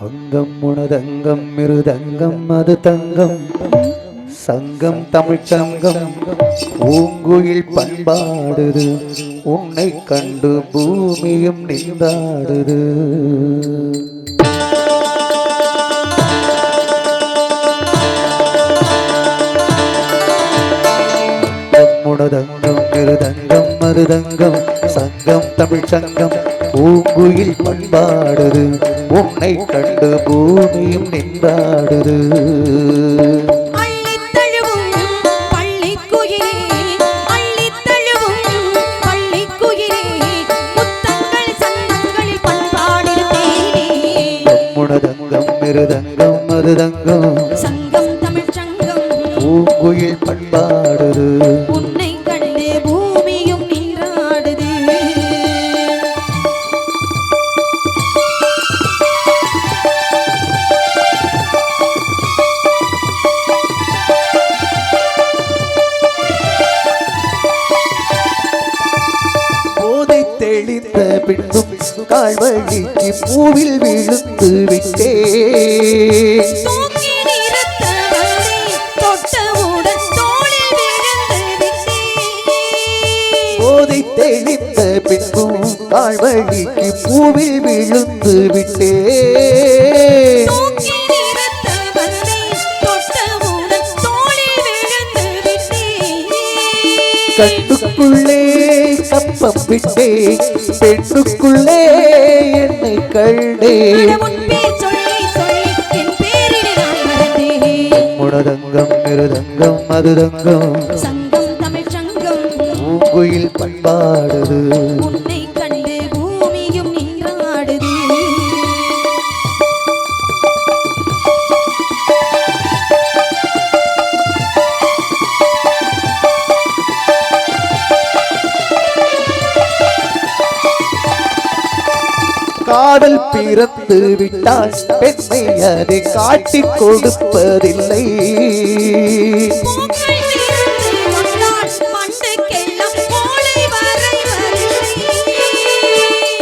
அங்கம் உனதங்கம் மிருதங்கம் அது தங்கம். சங்கம் தமிழ் சங்கம் பூங்குயில் பண்பாடுது. உன்னை கண்டு பூமியும் நின்றாடுது. முனதங்கம் மிருதங்கம் மருதங்கம் சங்கம் தமிழ் சங்கம் பூங்குயில் பண்பாடுது உன்னை கண்டு பூமியும் நின்றாடுது. மிருதங்கம் மருதங்கம் சங்கம் தமிழ்ச் சங்கம், பூங்குயில் பண்பாடுது. வைத்த பின்னும் கால்வழிக்கு பூவில் விழுந்து விட்டே தூக்கி நிறுத்தவரை தொட்டவுடன் தோளில் போதை தெளிந்த பின்பும் கால்வழிக்கு பூவில் விழுந்து விட்டே கட்டுக்குள்ளே கப்பம் விட்டே பெண்ணுக்குள்ளே என்னை கண்டே. முனதங்கம் மிருதங்கம் மதுதங்கம். சங்கம் தமிழ்ச் சங்கம். பூங்குயில் பண்பாடுது. காதல் பிறந்து விட்டால் பெண்மை அதை காட்டிக் கொடுப்பதில்லை.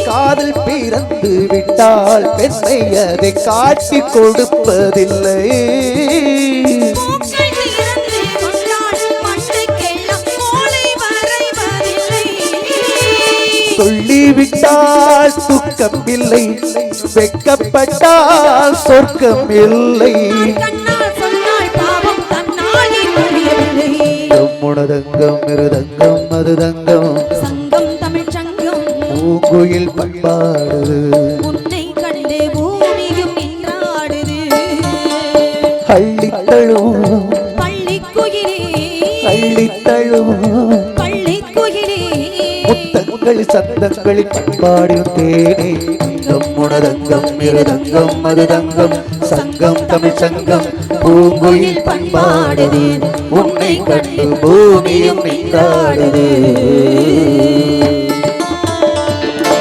காதல் பிறந்து விட்டால் பெண்மை அதை காட்டிக் கொடுப்பதில்லை பூக்கள் வெக்கப்பட்டால் சொர்க்கம் இல்லை கண்ணால் சொன்னால் பாவம் தன்னால் புரியவில்லை முனதங்கம் மிருதங்கம் மதுதங்கம். பூங்குயில் பண்பாடுது. உன்னை கண்டு பூமியும் நின்றாடுது அள்ளித்தழும் முத்தங்கள் சந்தங்களில் பண்பாடும் தேனே நம்முடதங்கம் மிருதங்கம் மருதங்கம். சங்கம் தமிழ் சங்கம் பூங்குயில் பண்பாடுது உன்னை கண்டு பூமியும் நின்றாடுது.